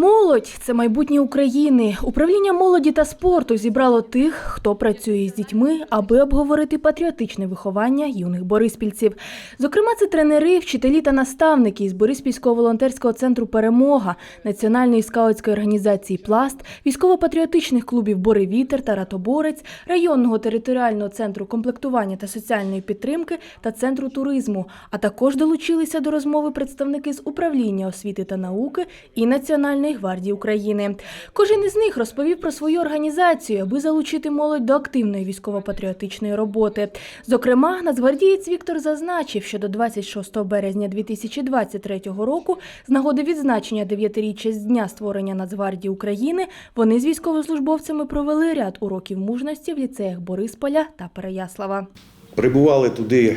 Молодь це майбутнє України. Управління молоді та спорту зібрало тих, хто працює з дітьми, аби обговорити патріотичне виховання юних бориспільців. Зокрема, це тренери, вчителі та наставники із Бориспільського волонтерського центру Перемога, Національної скаутської організації Пласт, військово-патріотичних клубів Боревітер та Ратоборець, районного територіального центру комплектування та соціальної підтримки та центру туризму. А також долучилися до розмови представники з управління освіти та науки і Національної гвардії України. Кожен із них розповів про свою організацію, аби залучити молодь до активної військово-патріотичної роботи. Зокрема, нацгвардієць Віктор зазначив, що до 26 березня 2023 року, з нагоди відзначення дев'ятиріччя з дня створення Нацгвардії України, вони з військовослужбовцями провели ряд уроків мужності в ліцеях Борисполя та Переяслава. Прибували туди,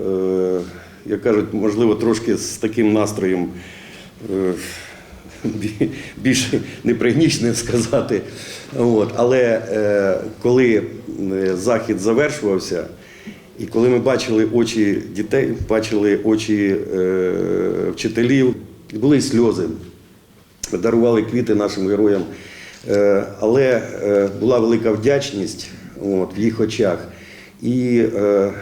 е, як кажуть, можливо, трошки з таким настроєм е, більш непригнічним сказати. От. Але е, коли е, захід завершувався, і коли ми бачили очі дітей, бачили очі е, вчителів, були сльози, дарували квіти нашим героям. Е, Але е, була велика вдячність от, в їх очах і е,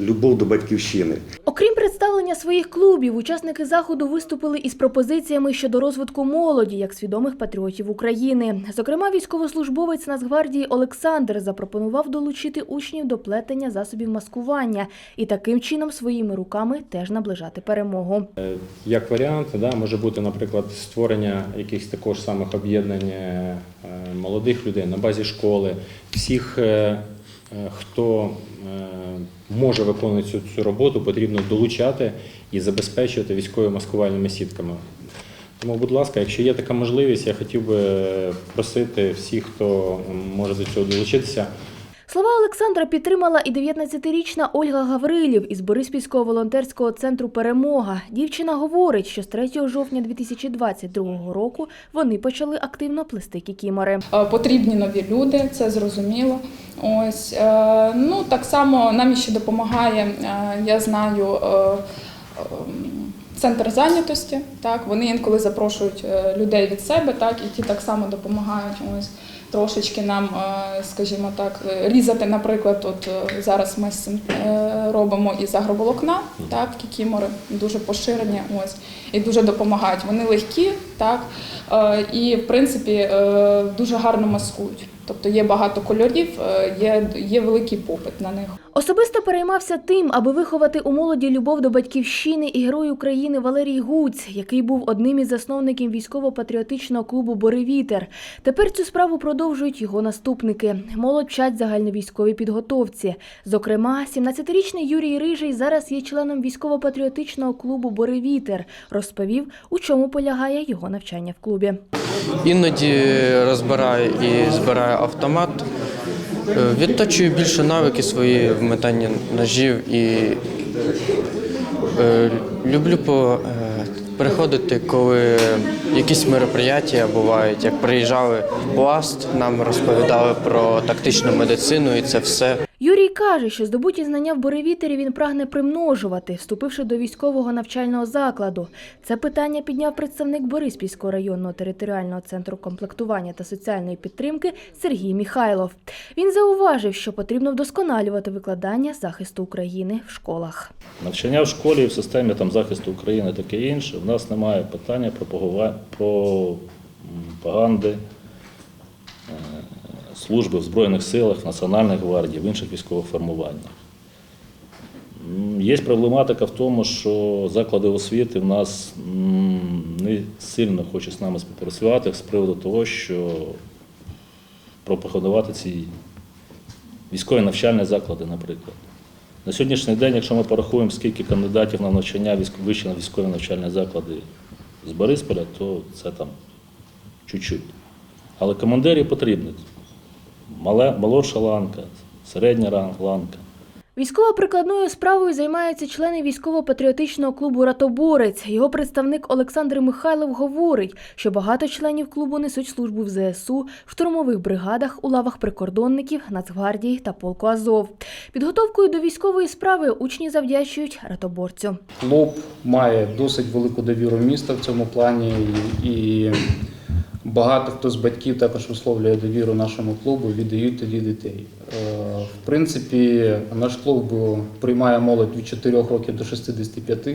любов до батьківщини. Окрім представлення своїх клубів, учасники заходу виступили із пропозиціями щодо розвитку молоді як свідомих патріотів України. Зокрема, військовослужбовець Нацгвардії Олександр запропонував долучити учнів до плетення засобів маскування і таким чином своїми руками теж наближати перемогу. Як варіант, да, може бути, наприклад, створення якихось також самих об'єднань е, молодих людей на базі школи, всіх, е, е, хто е, може виконувати цю, цю роботу, потрібно долучати і забезпечувати військовими маскувальними сітками. Тому, будь ласка, якщо є така можливість, я хотів би просити всіх, хто може до цього долучитися, Слова Олександра підтримала і 19-річна Ольга Гаврилів із Бориспільського волонтерського центру Перемога. Дівчина говорить, що з 3 жовтня 2022 року вони почали активно плести кікімори. Е, Потрібні нові люди, це зрозуміло. Ось е, ну так само нам ще допомагає. е, Я знаю. е, ем, Центр зайнятості, так вони інколи запрошують людей від себе, так і ті так само допомагають. Ось трошечки нам, скажімо так, різати. Наприклад, от зараз ми з цим робимо із агроволокна, так кікімори дуже поширені. Ось і дуже допомагають. Вони легкі, так і в принципі дуже гарно маскують. Тобто є багато кольорів, е, є, є великий попит на них. Особисто переймався тим, аби виховати у молоді любов до батьківщини і герой України Валерій Гуць, який був одним із засновників військово-патріотичного клубу Боревітер. Тепер цю справу продовжують його наступники. Молодь вчать загальновійськовій підготовці. Зокрема, 17-річний Юрій Рижий зараз є членом військово-патріотичного клубу Боревітер. Розповів, у чому полягає його навчання в клубі. Іноді розбираю і збираю автомат. Е, Відточую більше навики свої в метанні ножів і е, люблю по, е, приходити, коли якісь мероприятия бувають. Як приїжджали в пласт, нам розповідали про тактичну медицину і це все. Юрій каже, що здобуті знання в Боревітері він прагне примножувати, вступивши до військового навчального закладу. Це питання підняв представник Бориспільського районного територіального центру комплектування та соціальної підтримки Сергій Міхайлов. Він зауважив, що потрібно вдосконалювати викладання захисту України в школах. Навчання в школі в системі там, захисту України таке інше. У нас немає питання пропагува- пропаганди е, служби в Збройних силах, Національної гвардії, в інших військових формуваннях. Є проблематика в тому, що заклади освіти в нас не сильно хочуть з нами співпрацювати з приводу того, що пропагандувати ці військові навчальні заклади, наприклад. На сьогоднішній день, якщо ми порахуємо, скільки кандидатів на навчання вище на військові навчальні заклади з Борисполя, то це там чуть-чуть. Але командирів потрібні. Мале, молодша ланка, середня ран- ланка. Військово-прикладною справою займаються члени військово-патріотичного клубу Ратоборець. Його представник Олександр Михайлов говорить, що багато членів клубу несуть службу в ЗСУ, в штурмових бригадах, у лавах прикордонників, Нацгвардії та полку Азов. Підготовкою до військової справи учні завдячують ратоборцю. Клуб має досить велику довіру міста в цьому плані, і Багато хто з батьків також висловлює довіру нашому клубу, віддають тоді дітей. Е, В принципі, наш клуб приймає молодь від 4 років до 65.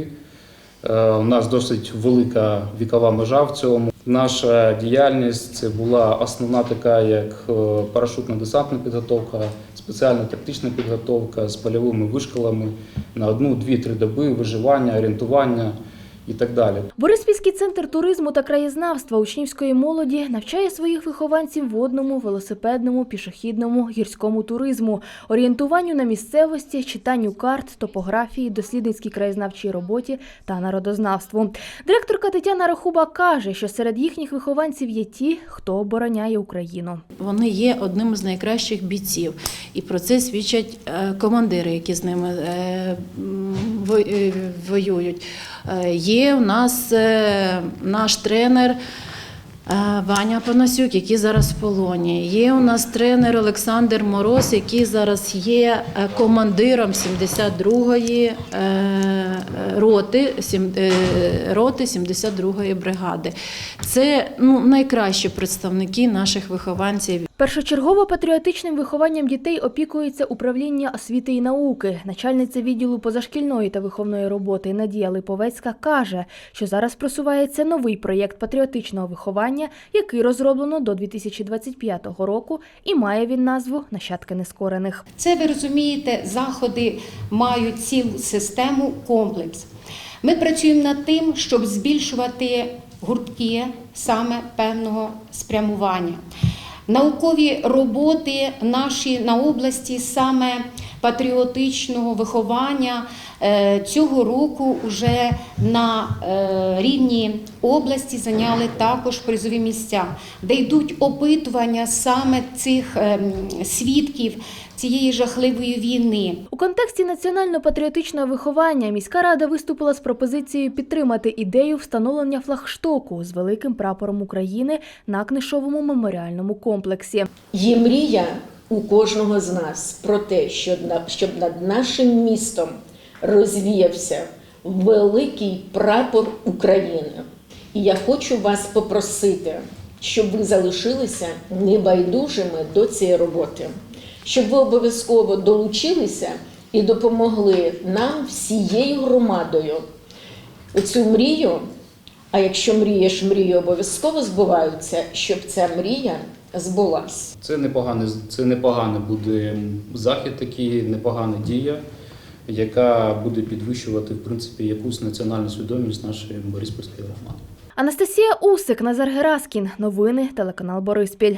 Е, У нас досить велика вікова межа в цьому. Наша діяльність це була основна така, як е, парашутно-десантна підготовка, спеціальна тактична підготовка з польовими вишколами на одну, дві, три доби, виживання, орієнтування і так далі. Бориспільський центр туризму та краєзнавства учнівської молоді навчає своїх вихованців водному, велосипедному, пішохідному, гірському туризму, орієнтуванню на місцевості, читанню карт, топографії, дослідницькій краєзнавчій роботі та народознавству. Директорка Тетяна Рахуба каже, що серед їхніх вихованців є ті, хто обороняє Україну. Вони є одним з найкращих бійців, і про це свідчать е, командири, які з ними е, е, воюють. Е, Є у нас е, наш тренер. Е, Ваня Панасюк, який зараз в полоні. Є у нас тренер Олександр Мороз, який зараз є е, командиром 72-ї е, роти, роти 72-ї бригади. Це ну, найкращі представники наших вихованців. Першочергово патріотичним вихованням дітей опікується управління освіти і науки. Начальниця відділу позашкільної та виховної роботи Надія Липовецька каже, що зараз просувається новий проєкт патріотичного виховання, який розроблено до 2025 року, і має він назву Нащадки нескорених. Це ви розумієте, заходи мають цілу систему, комплекс. Ми працюємо над тим, щоб збільшувати гуртки саме певного спрямування. Наукові роботи наші на області саме патріотичного виховання е, цього року вже на е, рівні області зайняли також призові місця, де йдуть опитування саме цих ем, свідків цієї жахливої війни. У контексті національно-патріотичного виховання міська рада виступила з пропозицією підтримати ідею встановлення флагштоку з великим прапором України на книжовому меморіальному комплексі. Є мрія у кожного з нас про те, що щоб над нашим містом розвіявся великий прапор України. І я хочу вас попросити, щоб ви залишилися небайдужими до цієї роботи, щоб ви обов'язково долучилися і допомогли нам всією громадою оцю мрію. А якщо мрієш, мрії обов'язково збуваються, щоб ця мрія збулась. Це непогане, це непоганий буде захід, такий, непогана дія, яка буде підвищувати в принципі якусь національну свідомість нашої Бориспільської громади. Анастасія Усик, Назар Гераскін. Новини телеканал Бориспіль.